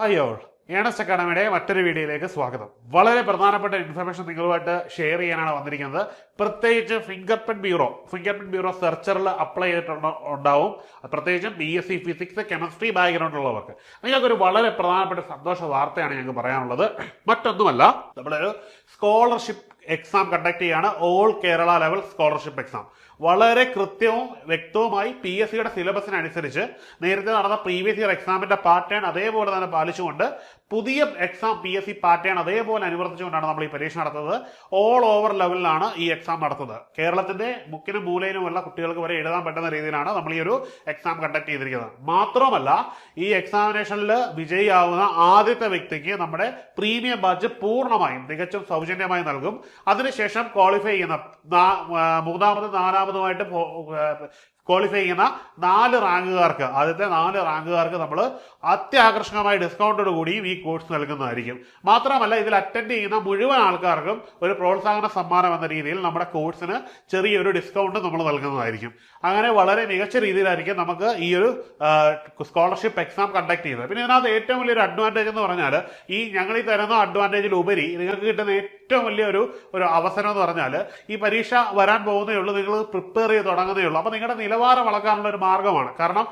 Hi all Ernest അക്കാഡമിയുടെ മറ്റൊരു വീഡിയോയിലേക്ക് സ്വാഗതം. വളരെ പ്രധാനപ്പെട്ട ഇൻഫർമേഷൻ നിങ്ങളുമായിട്ട് ഷെയർ ചെയ്യാനാണ് വന്നിരിക്കുന്നത്. പ്രത്യേകിച്ച് finger print bureau finger print bureau സെർച്ചറിൽ apply ചെയ്തിട്ടുണ്ട് ഉണ്ടാവും. പ്രത്യേകിച്ചും B S C physics chemistry background ഉള്ളവർക്ക്. നിങ്ങൾക്കൊരു വളരെ പ്രധാനപ്പെട്ട സന്തോഷ വാർത്തയാണ് ഞങ്ങൾക്ക് പറയാനുള്ളത്. മറ്റൊന്നുമല്ല നമ്മളൊരു സ്കോളർഷിപ്പ് എക്സാം കണ്ടക്ട് ചെയ്യാണ് all Kerala level scholarship exam വളരെ കൃത്യവും വ്യക്തവുമായി പി എസ് സിയുടെ സിലബസിനനുസരിച്ച് നേരത്തെ നടന്ന പ്രീവിയസ് ഇയർ എക്സാമിന്റെ പാറ്റേൺ അതേപോലെ തന്നെ പാലിച്ചുകൊണ്ട് പുതിയ exam P S C pattern അതേപോലെ അനുവർത്തിച്ചുകൊണ്ടാണ് നമ്മൾ ഈ പരീക്ഷ നടത്തുന്നത്. ഓൾ ഓവർ ലെവലിലാണ് ഈ എക്സാം നടത്തുന്നത്. കേരളത്തിന്റെ മുക്കിനും മൂലയിലുമുള്ള കുട്ടികൾക്ക് വരെ എഴുതാൻ പറ്റുന്ന രീതിയിലാണ് നമ്മൾ ഈ ഒരു എക്സാം കണ്ടക്ട് ചെയ്തിരിക്കുന്നത്. മാത്രമല്ല ഈ എക്സാമിനേഷനിൽ വിജയിയാവുന്ന ആദ്യത്തെ വ്യക്തിക്ക് നമ്മുടെ പ്രീമിയം ബാച്ച് പൂർണമായും തികച്ചും സൗജന്യമായി നൽകും. അതിനുശേഷം ക്വാളിഫൈ ചെയ്യുന്ന മൂന്നാമതും നാലാമതുമായിട്ട് ക്വാളിഫൈ ചെയ്യുന്ന നാല് റാങ്കുകാർക്ക് ആദ്യത്തെ നാല് റാങ്കുകാർക്ക് നമ്മൾ അത്യാകർഷകമായ ഡിസ്കൗണ്ടോട് കൂടിയും ഈ കോഴ്സ് നൽകുന്നതായിരിക്കും. മാത്രമല്ല ഇതിൽ അറ്റൻഡ് ചെയ്യുന്ന മുഴുവൻ ആൾക്കാർക്കും ഒരു പ്രോത്സാഹന സമ്മാനം എന്ന രീതിയിൽ നമ്മുടെ കോഴ്സിന് ചെറിയൊരു ഡിസ്കൗണ്ട് നമ്മൾ നൽകുന്നതായിരിക്കും. അങ്ങനെ വളരെ മികച്ച രീതിയിലായിരിക്കും നമുക്ക് ഈ ഒരു സ്കോളർഷിപ്പ് എക്സാം കണ്ടക്ട് ചെയ്യുന്നത്. പിന്നെ ഇതിനകത്ത് ഏറ്റവും വലിയൊരു അഡ്വാന്റേജ് എന്ന് പറഞ്ഞാൽ ഈ ഞങ്ങൾ ഈ തരുന്ന അഡ്വാന്റേജിൽ ഉപരി നിങ്ങൾക്ക് കിട്ടുന്ന ഏറ്റവും വലിയൊരു ഒരു അവസരം എന്ന് പറഞ്ഞാൽ ഈ പരീക്ഷ വരാൻ പോകുന്നേ ഉള്ളൂ നിങ്ങൾ പ്രിപ്പയർ ചെയ്ത് തുടങ്ങുന്നേ ഉള്ളൂ. അപ്പോൾ നിങ്ങളുടെ നിലവാരം വളർക്കാനുള്ള ഒരു മാർഗമാണ്. കാരണം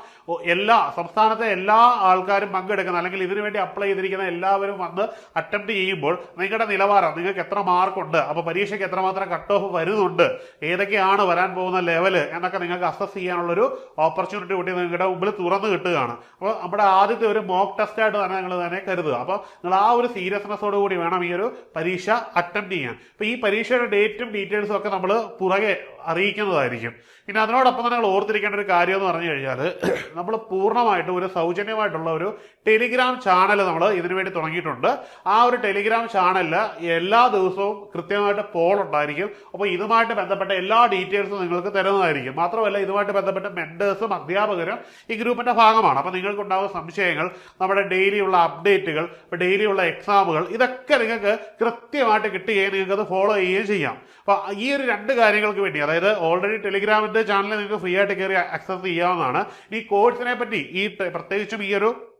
എല്ലാ സംസ്ഥാനത്തെ എല്ലാ ആൾക്കാരും പങ്കെടുക്കുന്ന അല്ലെങ്കിൽ ഇതിനു വേണ്ടി അപ്ലൈ ചെയ്തിരിക്കുന്ന എല്ലാവരും വന്ന് അറ്റംപ്റ്റ് ചെയ്യുമ്പോൾ നിങ്ങളുടെ നിലവാരം നിങ്ങൾക്ക് എത്ര മാർക്കുണ്ട് അപ്പോൾ പരീക്ഷയ്ക്ക് എത്രമാത്രം കട്ട് ഓഫ് വരുന്നുണ്ട് ഏതൊക്കെയാണ് വരാൻ പോകുന്ന ലെവൽ എന്നൊക്കെ നിങ്ങൾക്ക് അസസ് ചെയ്യാനുള്ളൊരു ഓപ്പർച്യൂണിറ്റി കൂടി നിങ്ങളുടെ മുമ്പിൽ തുറന്നു കിട്ടുകയാണ്. അപ്പോൾ നമ്മുടെ ആദ്യത്തെ ഒരു മോക്ക് ടെസ്റ്റ് ആയിട്ട് തന്നെ നിങ്ങൾ തന്നെ കരുതുക. അപ്പോൾ നിങ്ങൾ ആ ഒരു സീരിയസ്നെസ്സോട് കൂടി വേണം ഈ ഒരു പരീക്ഷ അറ്റംപ്റ്റ് ചെയ്യാൻ. അപ്പോൾ ഈ പരീക്ഷയുടെ ഡേറ്റും ഡീറ്റെയിൽസും ഒക്കെ നമ്മൾ പുറകെ അറിയിക്കുന്നതായിരിക്കും. പിന്നെ അതിനോടൊപ്പം തന്നെ നിങ്ങൾ ഓർത്തിരിക്കേണ്ട ഒരു കാര്യം എന്ന് പറഞ്ഞു കഴിഞ്ഞാൽ നമ്മൾ പൂർണമായിട്ടും ഒരു സൗജന്യമായിട്ടുള്ള ഒരു ടെലിഗ്രാം ചാനൽ നമ്മൾ ഇതിനു വേണ്ടി തുടങ്ങിയിട്ടുണ്ട്. ആ ഒരു ടെലിഗ്രാം ചാനലിൽ എല്ലാ ദിവസവും കൃത്യമായിട്ട് പോൾ ഉണ്ടായിരിക്കും. അപ്പോൾ ഇതുമായിട്ട് ബന്ധപ്പെട്ട എല്ലാ ഡീറ്റെയിൽസും നിങ്ങൾക്ക് തരുന്നതായിരിക്കും. മാത്രമല്ല ഇതുമായിട്ട് ബന്ധപ്പെട്ട മെന്റേഴ്സും അധ്യാപകരും ഈ ഗ്രൂപ്പിന്റെ ഭാഗമാണ്. അപ്പോൾ നിങ്ങൾക്ക് ഉണ്ടാകുന്ന സംശയങ്ങൾ നമ്മുടെ ഡെയിലിയുള്ള അപ്ഡേറ്റുകൾ ഇപ്പോൾ ഡെയിലിയുള്ള എക്സാമുകൾ ഇതൊക്കെ നിങ്ങൾക്ക് കൃത്യമായിട്ട് കിട്ടുകയും നിങ്ങൾക്ക് അത് ഫോളോ ചെയ്യുകയും ചെയ്യാം. അപ്പോൾ ഈ ഒരു രണ്ട് കാര്യങ്ങൾക്ക് വേണ്ടി അതായത് ഓൾറെഡി ടെലിഗ്രാമിന്റെ ചാനൽ നിങ്ങൾക്ക് ഫ്രീ ആയിട്ട് കയറി ആക്സസ് ചെയ്യാവുന്നതാണ്. ഈ കോഴ്സിനെ പറ്റി ഈ പ്രത്യേകിച്ചും ഈ ഒരു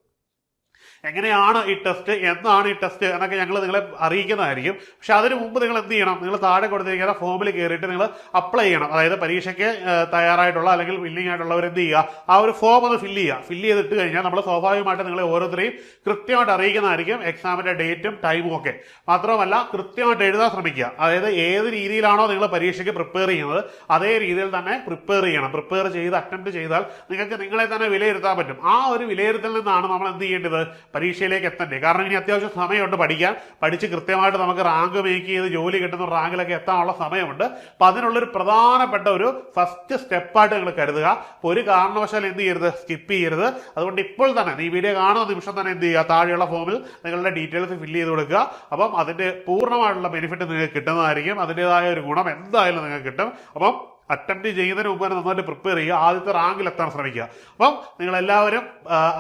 എങ്ങനെയാണ് ഈ ടെസ്റ്റ് എന്നാണ് ഈ ടെസ്റ്റ് എന്നൊക്കെ ഞങ്ങൾ നിങ്ങളെ അറിയിക്കുന്നതായിരിക്കും. പക്ഷെ അതിന് മുമ്പ് നിങ്ങൾ എന്ത് ചെയ്യണം? നിങ്ങൾ താഴെ കൊടുത്തിരിക്കുന്ന ഫോമിൽ കയറിയിട്ട് നിങ്ങൾ അപ്ലൈ ചെയ്യണം. അതായത് പരീക്ഷയ്ക്ക് തയ്യാറായിട്ടുള്ള അല്ലെങ്കിൽ ബില്ലിംഗ് ആയിട്ടുള്ളവർ എന്ത് ചെയ്യുക? ആ ഒരു ഫോം ഒന്ന് ഫില്ല് ചെയ്യുക. ഫില്ല് ചെയ്തിട്ട് കഴിഞ്ഞാൽ നമ്മൾ സ്വാഭാവികമായിട്ട് നിങ്ങളെ ഓരോരുത്തരെയും കൃത്യമായിട്ട് അറിയിക്കുന്നതായിരിക്കും എക്സാമിന്റെ ഡേറ്റും ടൈമും ഒക്കെ. മാത്രമല്ല കൃത്യമായിട്ട് എഴുതാൻ ശ്രമിക്കുക. അതായത് ഏത് രീതിയിലാണോ നിങ്ങൾ പരീക്ഷയ്ക്ക് പ്രിപ്പയർ ചെയ്യുന്നത് അതേ രീതിയിൽ തന്നെ പ്രിപ്പയർ ചെയ്യണം. പ്രിപ്പയർ ചെയ്ത് അറ്റംപ്റ്റ് ചെയ്താൽ നിങ്ങൾക്ക് നിങ്ങളെ തന്നെ വിലയിരുത്താൻ പറ്റും. ആ ഒരു വിലയിരുത്തൽ നിന്നാണ് നമ്മൾ എന്ത് ചെയ്യേണ്ടത്? പരീക്ഷയിലേക്ക് എത്തണ്ടേ? കാരണം ഇനി അത്യാവശ്യം സമയമുണ്ട് പഠിക്കാൻ. പഠിച്ച് കൃത്യമായിട്ട് നമുക്ക് റാങ്ക് മേക്ക് ചെയ്ത് ജോലി കിട്ടുന്ന റാങ്കിലൊക്കെ എത്താനുള്ള സമയമുണ്ട്. അപ്പം അതിനുള്ളൊരു പ്രധാനപ്പെട്ട ഒരു ഫസ്റ്റ് സ്റ്റെപ്പായിട്ട് നിങ്ങൾ കരുതുക. ഒരു കാരണവശാലും എന്ത് ചെയ്യരുത്? സ്കിപ്പ് ചെയ്യരുത്. അതുകൊണ്ട് ഇപ്പോൾ തന്നെ ഈ വീഡിയോ കാണുന്ന നിമിഷം തന്നെ എന്ത് ചെയ്യുക? താഴെയുള്ള ഫോമിൽ നിങ്ങളുടെ ഡീറ്റെയിൽസ് ഫില്ല് ചെയ്ത് കൊടുക്കുക. അപ്പം അതിന്റെ പൂർണമായിട്ടുള്ള ബെനിഫിറ്റ് നിങ്ങൾക്ക് കിട്ടുന്നതായിരിക്കും. അതിന്റെതായ ഒരു ഗുണം എന്തായാലും നിങ്ങൾക്ക് കിട്ടും. അപ്പം അറ്റംപ്റ്റ് ചെയ്യുന്നതിന് മുമ്പ് നന്നായിട്ട് പ്രിപ്പയർ ചെയ്യുക. ആദ്യത്തെ റാങ്കിൽ എത്താൻ ശ്രമിക്കുക. അപ്പം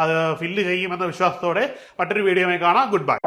അത് ഫില്ല് ചെയ്യുമെന്ന വിശ്വാസത്തോടെ മറ്റൊരു വീഡിയോയുമായി കാണാം. Good bye